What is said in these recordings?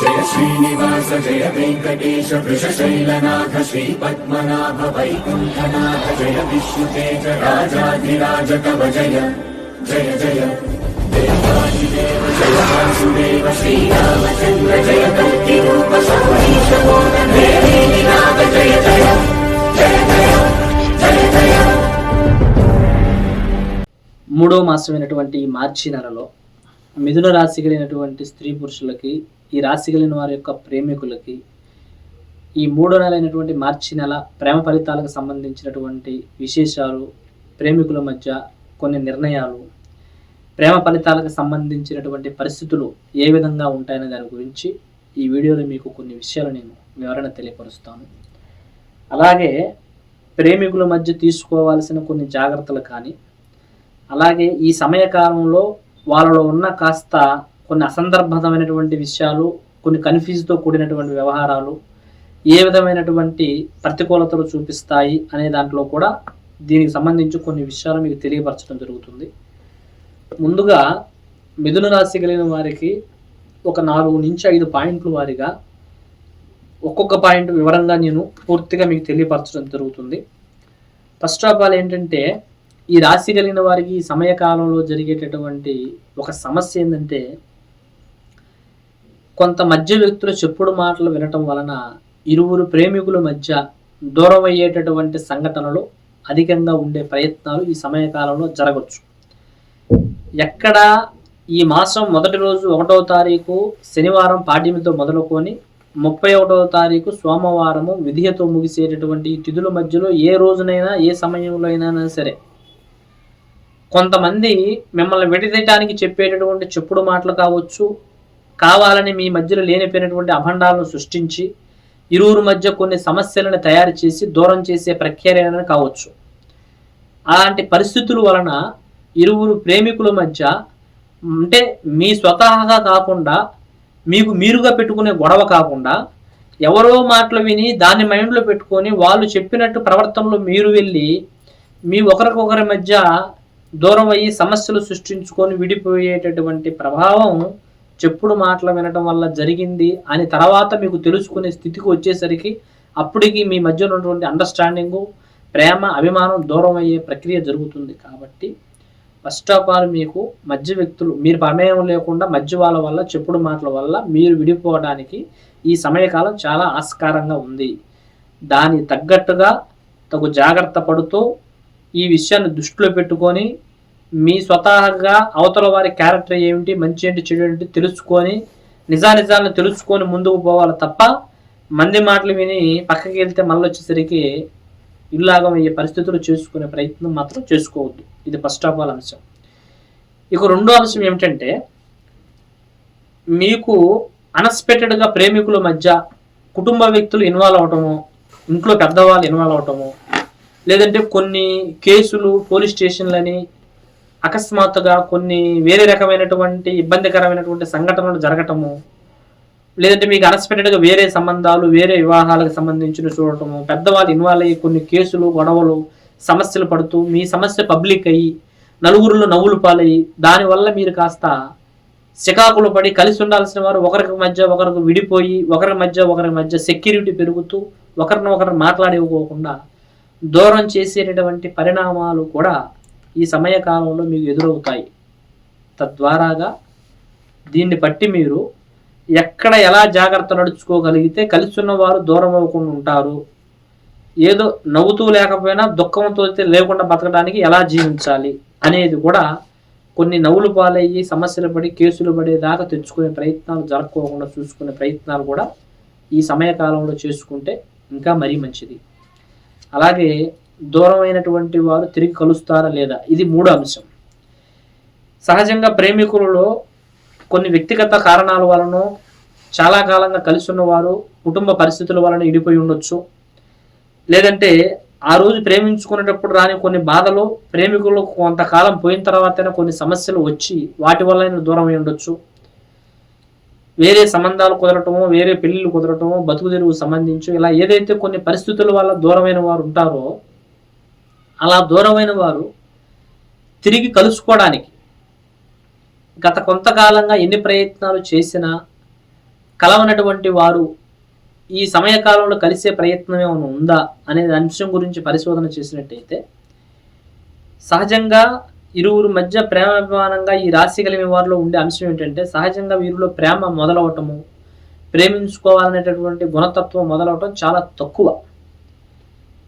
జయ శ్రీనివాస జయ వెంకటేశ వృషశైలనాథ శ్రీ పద్మనాభ వైకుంఠనాథ జయ విష్ణుతేజ రాజాధిరాజ కవ జయ జయ జయ. దేవాదిదేవ జయ వాసుదేవ శ్రీరామచంద్ర జయ కల్కి రూప సౌరీశ నాథ జయ జయ జయ జయ జయ జయ. మూడో మాసమైనటువంటి మార్చి నెలలో మిథున రాశి కలిగినటువంటి స్త్రీ పురుషులకి ఈ రాశి కలిగిన వారి యొక్క ప్రేమికులకి ఈ మూడో నెల అయినటువంటి మార్చి నెల ప్రేమ ఫలితాలకు సంబంధించినటువంటి విశేషాలు ప్రేమికుల మధ్య కొన్ని నిర్ణయాలు ప్రేమ ఫలితాలకు సంబంధించినటువంటి పరిస్థితులు ఏ విధంగా ఉంటాయనే దాని గురించి ఈ వీడియోలో మీకు కొన్ని విషయాలు నేను వివరణ తెలియపరుస్తాను. అలాగే ప్రేమికుల మధ్య తీసుకోవాల్సిన కొన్ని జాగ్రత్తలు కానీ అలాగే ఈ సమయకాలంలో వాళ్ళలో ఉన్న కాస్త కొన్ని అసందర్భమైనటువంటి విషయాలు కొన్ని కన్ఫ్యూజ్తో కూడినటువంటి వ్యవహారాలు ఏ విధమైనటువంటి ప్రతికూలతలు చూపిస్తాయి అనే దాంట్లో కూడా దీనికి సంబంధించి కొన్ని విషయాలు మీకు తెలియపరచడం జరుగుతుంది. ముందుగా మిథున రాశి కలిగిన వారికి ఒక నాలుగు నుంచి ఐదు పాయింట్లు వారిగా ఒక్కొక్క పాయింట్ వివరంగా నేను పూర్తిగా మీకు తెలియపరచడం జరుగుతుంది. ఫస్ట్ ఆఫ్ ఆల్ ఏంటంటే ఈ రాశి కలిగిన వారికి ఈ సమయకాలంలో జరిగేటటువంటి ఒక సమస్య ఏంటంటే కొంత మధ్య వ్యక్తుల చెప్పుడు మాటలు వినటం వలన ఇరువురు ప్రేమికుల మధ్య దూరం అయ్యేటటువంటి సంఘటనలు అధికంగా ఉండే ప్రయత్నాలు ఈ సమయకాలంలో జరగవచ్చు ఎక్కడ ఈ మాసం మొదటి రోజు ఒకటవ తారీఖు శనివారం పాడ్యమితో మొదలుకొని ముప్పై ఒకటవ తారీఖు సోమవారము విధియతో ముగిసేటటువంటి తిథుల మధ్యలో ఏ రోజునైనా ఏ సమయంలో అయినా సరే కొంతమంది మిమ్మల్ని విడదీయటానికి చెప్పేటటువంటి చెప్పుడు మాటలు కావచ్చు కావాలని మీ మధ్యలో లేనిపోయినటువంటి అభండాలను సృష్టించి ఇరువురు మధ్య కొన్ని సమస్యలను తయారు చేసి దూరం చేసే ప్రక్రియ కావచ్చు. అలాంటి పరిస్థితుల వలన ఇరువురు ప్రేమికుల మధ్య అంటే మీ స్వతహాగా కాకుండా మీకు మీరుగా పెట్టుకునే గొడవ కాకుండా ఎవరో మాటలు విని దాన్ని మైండ్లో పెట్టుకొని వాళ్ళు చెప్పినట్టు ప్రవర్తనలో మీరు వెళ్ళి మీ ఒకరికొకరి మధ్య దూరం అయ్యి సమస్యలు సృష్టించుకొని విడిపోయేటటువంటి ప్రభావం చెప్పుడు మాటలు వినటం వల్ల జరిగింది అని తర్వాత మీకు తెలుసుకునే స్థితికి వచ్చేసరికి అప్పటికి మీ మధ్య ఉన్నటువంటి అండర్స్టాండింగు ప్రేమ అభిమానం దూరం అయ్యే ప్రక్రియ జరుగుతుంది కాబట్టి ఫస్ట్ ఆఫ్ ఆల్ మీకు మధ్య వ్యక్తులు మీరు ప్రమేయం లేకుండా మధ్య వాళ్ళ వల్ల చెప్పుడు మాటల వల్ల మీరు విడిపోవడానికి ఈ సమయకాలం చాలా ఆస్కారంగా ఉంది. దాని తగ్గట్టుగా తగు జాగ్రత్త పడుతూ ఈ విషయాన్ని దృష్టిలో పెట్టుకొని మీ స్వతహాగా అవతల వారి క్యారెక్టర్ ఏమిటి మంచి ఏంటి చెడు ఏంటి తెలుసుకొని నిజానిజాలను తెలుసుకొని ముందుకు పోవాలి తప్ప మంది మాటలు విని పక్కకి వెళ్తే మళ్ళీ వచ్చేసరికి ఇల్లాగం అయ్యే పరిస్థితులు చేసుకునే ప్రయత్నం మాత్రం చేసుకోవద్దు. ఇది ఫస్ట్ ఆఫ్ ఆల్ అంశం. ఇక రెండో అంశం ఏమిటంటే మీకు అన్ఎక్స్పెక్టెడ్గా ప్రేమికుల మధ్య కుటుంబ వ్యక్తులు ఇన్వాల్వ్ అవటము ఇంట్లో పెద్దవాళ్ళు ఇన్వాల్వ్ అవటము లేదంటే కొన్ని కేసులు పోలీస్ స్టేషన్లని అకస్మాత్తుగా కొన్ని వేరే రకమైనటువంటి ఇబ్బందికరమైనటువంటి సంఘటనలు జరగటము లేదంటే మీకు అన్ఎక్స్పెక్టెడ్గా వేరే సంబంధాలు వేరే వివాహాలకు సంబంధించిన చూడటము పెద్దవాళ్ళు ఇన్వాల్వ్ అయ్యి కొన్ని కేసులు గొడవలు సమస్యలు పడుతూ మీ సమస్య పబ్లిక్ అయ్యి నలుగురిలో నవ్వులు పాలయ్యి దానివల్ల మీరు కాస్త శికాకులు పడి కలిసి ఉండాల్సిన వారు ఒకరికి మధ్య ఒకరికి విడిపోయి ఒకరి మధ్య ఒకరి మధ్య సెక్యూరిటీ పెరుగుతూ ఒకరిని ఒకరిని మాట్లాడివ్వకోకుండా దూరం చేసేటటువంటి పరిణామాలు కూడా ఈ సమయ కాలంలో మీకు ఎదురవుతాయి. తద్వారాగా దీన్ని బట్టి మీరు ఎక్కడ ఎలా జాగ్రత్త నడుచుకోగలిగితే కలిసి ఉన్నవారు దూరం అవ్వకుండా ఉంటారు. ఏదో నవ్వుతూ లేకపోయినా దుఃఖంతో లేకుండా బతకడానికి ఎలా జీవించాలి అనేది కూడా కొన్ని నవ్వులు పాలయ్యి సమస్యలు పడి కేసులు పడేదాకా తెచ్చుకునే ప్రయత్నాలు జరగకోకుండా చూసుకునే ప్రయత్నాలు కూడా ఈ సమయకాలంలో చేసుకుంటే ఇంకా మరీ మంచిది. అలాగే దూరమైనటువంటి వారు తిరిగి కలుస్తారా లేదా? ఇది మూడో అంశం. సహజంగా ప్రేమికులలో కొన్ని వ్యక్తిగత కారణాల వలన చాలా కాలంగా కలిసి ఉన్నవారు కుటుంబ పరిస్థితుల వలన ఇడిపోయి ఉండొచ్చు. లేదంటే ఆ రోజు ప్రేమించుకునేటప్పుడు రాని కొన్ని బాధలు ప్రేమికులు కొంతకాలం పోయిన తర్వాతైనా కొన్ని సమస్యలు వచ్చి వాటి వల్ల దూరం అయి ఉండొచ్చు. వేరే సంబంధాలు కుదరటము వేరే పెళ్ళిళ్ళు కుదరటము బతుకు తెరువు సంబంధించి ఇలా ఏదైతే కొన్ని పరిస్థితుల వల్ల దూరమైన వారు ఉంటారో అలా దూరమైన వారు తిరిగి కలుసుకోవడానికి గత కొంతకాలంగా ఎన్ని ప్రయత్నాలు చేసినా కలవనటువంటి వారు ఈ సమయకాలంలో కలిసే ప్రయత్నం ఏమైనా ఉందా అనే అంశం గురించి పరిశోధన చేసినట్టయితే సహజంగా ఇరువురు మధ్య ప్రేమాభిమానంగా ఈ రాశి కలిగిన వారిలో ఉండే అంశం ఏంటంటే సహజంగా వీరిలో ప్రేమ మొదలవటము ప్రేమించుకోవాలనేటటువంటి గుణతత్వం మొదలవటం చాలా తక్కువ.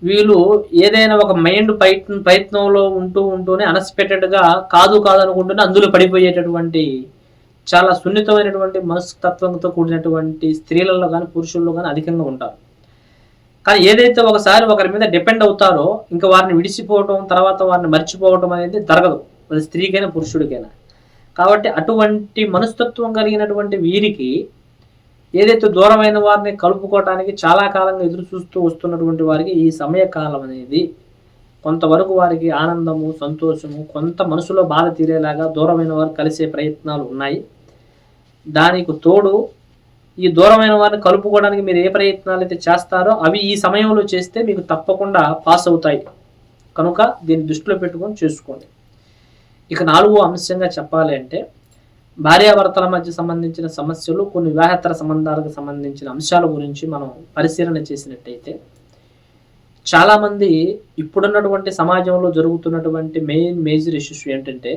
వీళ్ళు ఏదైనా ఒక మైండ్ ప్రయత్నం ప్రయత్నంలో ఉంటూ ఉంటూనే అన్ఎక్స్పెక్టెడ్గా కాదు కాదు అనుకుంటూనే అందులో పడిపోయేటటువంటి చాలా సున్నితమైనటువంటి మనస్తత్వంతో కూడినటువంటి స్త్రీలలో కానీ పురుషుల్లో కానీ అధికంగా ఉంటారు. కానీ ఏదైతే ఒకసారి ఒకరి మీద డిపెండ్ అవుతారో ఇంకా వారిని విడిచిపోవటం తర్వాత వారిని మర్చిపోవటం అనేది జరగదు. అది స్త్రీకైనా పురుషుడికైనా. కాబట్టి అటువంటి మనస్తత్వం కలిగినటువంటి వీరికి ఏదైతే దూరమైన వారిని కలుపుకోవటానికి చాలా కాలంగా ఎదురు చూస్తూ వస్తున్నటువంటి వారికి ఈ సమయకాలం అనేది కొంతవరకు వారికి ఆనందము సంతోషము కొంత మనసులో బాధ తీరేలాగా దూరమైన వారు కలిసే ప్రయత్నాలు ఉన్నాయి. దానికి తోడు ఈ దూరమైన వారిని కలుపుకోవడానికి మీరు ఏ ప్రయత్నాలు అయితే చేస్తారో అవి ఈ సమయంలో చేస్తే మీకు తప్పకుండా పాస్ అవుతాయి. కనుక దీన్ని దృష్టిలో పెట్టుకొని చేసుకోండి. ఇక నాలుగో అంశంగా చెప్పాలి అంటే భార్యాభర్తల మధ్య సంబంధించిన సమస్యలు కొన్ని వివాహేతర సంబంధాలకు సంబంధించిన అంశాల గురించి మనం పరిశీలన చేసినట్టయితే చాలామంది ఇప్పుడున్నటువంటి సమాజంలో జరుగుతున్నటువంటి మెయిన్ మేజర్ ఇష్యూస్ ఏంటంటే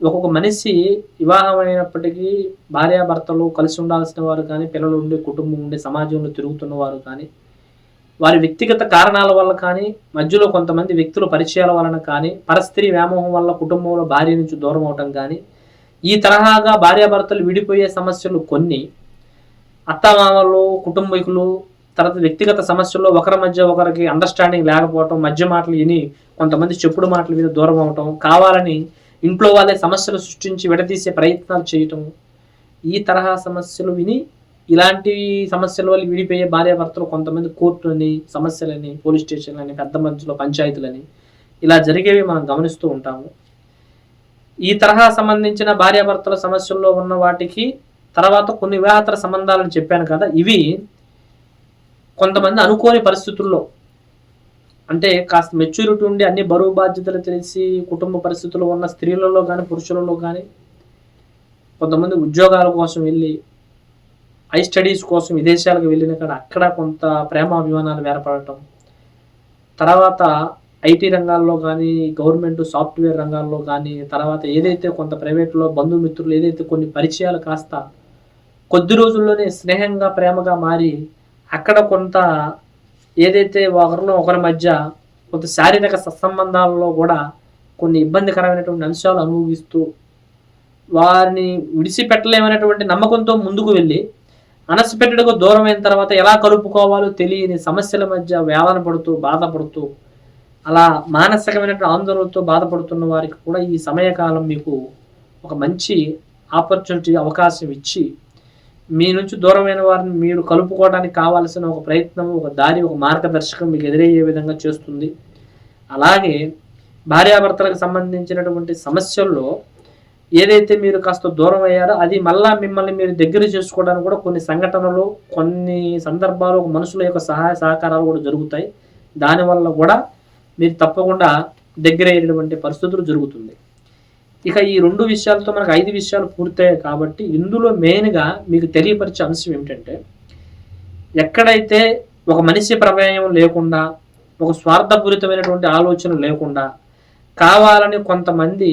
ఒక్కొక్క మనిషి వివాహం అయినప్పటికీ భార్యాభర్తలు కలిసి ఉండాల్సిన వారు కానీ పిల్లలు ఉండే కుటుంబం ఉండే సమాజంలో తిరుగుతున్న వారు కానీ వారి వ్యక్తిగత కారణాల వల్ల కానీ మధ్యలో కొంతమంది వ్యక్తుల పరిచయాల వలన కానీ పరస్త్రీ వ్యామోహం వల్ల కుటుంబంలో భార్య నుంచి దూరం అవటం కానీ ఈ తరహాగా భార్యాభర్తలు విడిపోయే సమస్యలు కొన్ని. అత్తమామలు కుటుంబీకులు తర్వాత వ్యక్తిగత సమస్యల్లో ఒకరి మధ్య ఒకరికి అండర్స్టాండింగ్ లేకపోవటం మధ్య మాటలు విని కొంతమంది చెప్పుడు మాటలు మీద దూరం అవటం కావాలని ఇంట్లో వాళ్ళే సమస్యలు సృష్టించి విడదీసే ప్రయత్నాలు చేయటం. ఈ తరహా సమస్యలు విని ఇలాంటి సమస్యల వల్ల విడిపోయే భార్యాభర్తలు కొంతమంది కోర్టులని సమస్యలని పోలీస్ స్టేషన్లని పెద్ద మధ్యలో పంచాయతీలని ఇలా జరిగేవి మనం గమనిస్తూ ఉంటాము. ఈ తరహా సంబంధించిన భార్యాభర్తల సమస్యల్లో ఉన్న వాటికి తర్వాత కొన్ని వివాహతర సంబంధాలను చెప్పాను కదా ఇవి కొంతమంది అనుకోని పరిస్థితుల్లో అంటే కాస్త మెచ్యూరిటీ ఉండి అన్ని బరువు బాధ్యతలు తెలిసి కుటుంబ పరిస్థితుల్లో ఉన్న స్త్రీలలో కానీ పురుషులలో కానీ కొంతమంది ఉద్యోగాల కోసం వెళ్ళి హై స్టడీస్ కోసం విదేశాలకు వెళ్ళిన కానీ అక్కడ కొంత ప్రేమ అభిమానాలు ఏర్పడటం తర్వాత ఐటీ రంగాల్లో కానీ గవర్నమెంట్ సాఫ్ట్వేర్ రంగాల్లో కానీ తర్వాత ఏదైతే కొంత ప్రైవేట్లో బంధుమిత్రులు ఏదైతే కొన్ని పరిచయాలు కాస్త కొద్ది రోజుల్లోనే స్నేహంగా ప్రేమగా మారి అక్కడ కొంత ఏదైతే ఒకరిలో ఒకరి మధ్య కొంత శారీరక సత్సంబంధాలలో కూడా కొన్ని ఇబ్బందికరమైనటువంటి అంశాలు అనుభవిస్తూ వారిని విడిచిపెట్టలేమనేటువంటి నమ్మకంతో ముందుకు వెళ్ళి అన్ఎక్స్పెక్టెడ్గా దూరమైన తర్వాత ఎలా కలుపుకోవాలో తెలియని సమస్యల మధ్య వేదన పడుతూ బాధపడుతూ అలా మానసికమైనటువంటి ఆందోళనతో బాధపడుతున్న వారికి కూడా ఈ సమయకాలం మీకు ఒక మంచి ఆపర్చునిటీ అవకాశం ఇచ్చి మీ నుంచి దూరమైన వారిని మీరు కలుపుకోవడానికి కావాల్సిన ఒక ప్రయత్నం ఒక దారి ఒక మార్గదర్శకం మీకు ఎదురయ్యే విధంగా చేస్తుంది. అలాగే భార్యాభర్తలకు సంబంధించినటువంటి సమస్యల్లో ఏదైతే మీరు కాస్త దూరం అయ్యారో అది మళ్ళా మిమ్మల్ని మీరు దగ్గర చేసుకోవడానికి కూడా కొన్ని సంఘటనలు కొన్ని సందర్భాలు ఒక మనుషుల యొక్క సహాయ సహకారాలు కూడా జరుగుతాయి. దానివల్ల కూడా మీరు తప్పకుండా దగ్గర అయ్యేటువంటి పరిస్థితులు జరుగుతుంది. ఇక ఈ రెండు విషయాలతో మనకు ఐదు విషయాలు పూర్తయ్యాయి కాబట్టి ఇందులో మెయిన్గా మీకు తెలియపరిచే అంశం ఏమిటంటే ఎక్కడైతే ఒక మనిషి ప్రమేయం లేకుండా ఒక స్వార్థపూరితమైనటువంటి ఆలోచన లేకుండా కావాలని కొంతమంది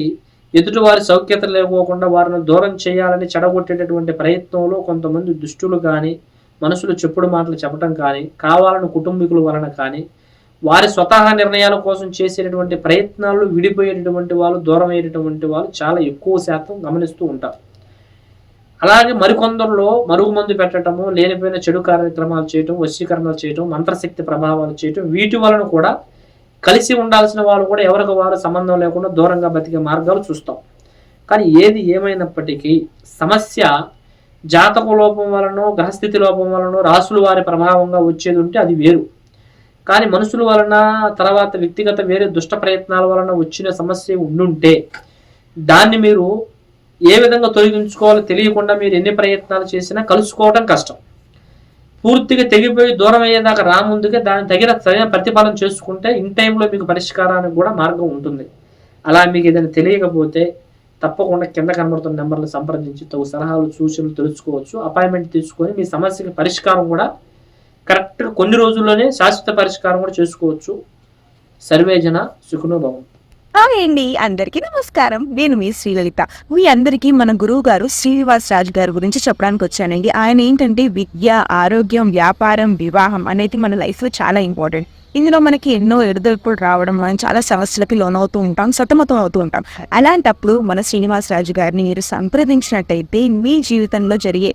ఎదుటివారి సౌఖ్యత లేకోకుండా వారిని దూరం చేయాలని చెడగొట్టేటటువంటి ప్రయత్నంలో కొంతమంది దుష్టులు కానీ మనుషులు చెప్పుడు మాటలు చెప్పడం కానీ కావాలని కుటుంబీకుల వలన కానీ వారి స్వతహా నిర్ణయాల కోసం చేసేటటువంటి ప్రయత్నాలు విడిపోయేటటువంటి వాళ్ళు దూరం అయ్యేటటువంటి వాళ్ళు చాలా ఎక్కువ శాతం గమనిస్తూ ఉంటారు. అలాగే మరికొందరిలో మరుగుమందు పెట్టడము లేనిపోయిన చెడు కార్యక్రమాలు చేయటం వశీకరణలు చేయటం మంత్రశక్తి ప్రభావాలు చేయటం వీటి వలన కూడా కలిసి ఉండాల్సిన వాళ్ళు కూడా ఎవరికి వారు సంబంధం లేకుండా దూరంగా బతికే మార్గాలు చూస్తాం. కానీ ఏది ఏమైనప్పటికీ సమస్య జాతక లోపం వలనో గ్రహస్థితి లోపం వలనో రాసుల వారి ప్రభావంగా వచ్చేది ఉంటే అది వేరు. కానీ మనుషుల వలన తర్వాత వ్యక్తిగత వేరే దుష్ట ప్రయత్నాల వలన వచ్చిన సమస్య ఉండుంటే దాన్ని మీరు ఏ విధంగా తొలగించుకోవాలో తెలియకుండా మీరు ఎన్ని ప్రయత్నాలు చేసినా కలుసుకోవడం కష్టం. పూర్తిగా తెగిపోయి దూరం అయ్యేదాకా రాముందుకే దాని తగిన సరైన ప్రతిఫలం చేసుకుంటే ఇన్ టైంలో మీకు పరిష్కారానికి కూడా మార్గం ఉంటుంది. అలా మీకు ఏదైనా తెలియకపోతే తప్పకుండా కింద కనబడుతున్న నెంబర్లు సంప్రదించి తగు సలహాలు సూచనలు తెలుసుకోవచ్చు. అపాయింట్మెంట్ తీసుకొని మీ సమస్యకి పరిష్కారం కూడా కరెక్ట్గా కొన్ని రోజుల్లోనే శాశ్వత పరిష్కారం కూడా చేసుకోవచ్చు. సర్వేజన సుఖనుభవం అండి అందరికీ నమస్కారం. నేను మీ శ్రీలలిత. మీ అందరికీ మన గురువు గారు శ్రీనివాస్ రాజు గారి గురించి చెప్పడానికి వచ్చానండి. ఆయన ఏంటంటే విద్య ఆరోగ్యం వ్యాపారం వివాహం అనేది మన లైఫ్లో చాలా ఇంపార్టెంట్ ఇందులో మనకి ఎన్నో ఎడదొడుపులు రావడం మనం చాలా సమస్యలకి లోనవుతూ ఉంటాం సతమతం అవుతూ ఉంటాం. అలాంటప్పుడు మన శ్రీనివాస్ రాజు గారిని మీరు సంప్రదించినట్టయితే మీ జీవితంలో జరిగే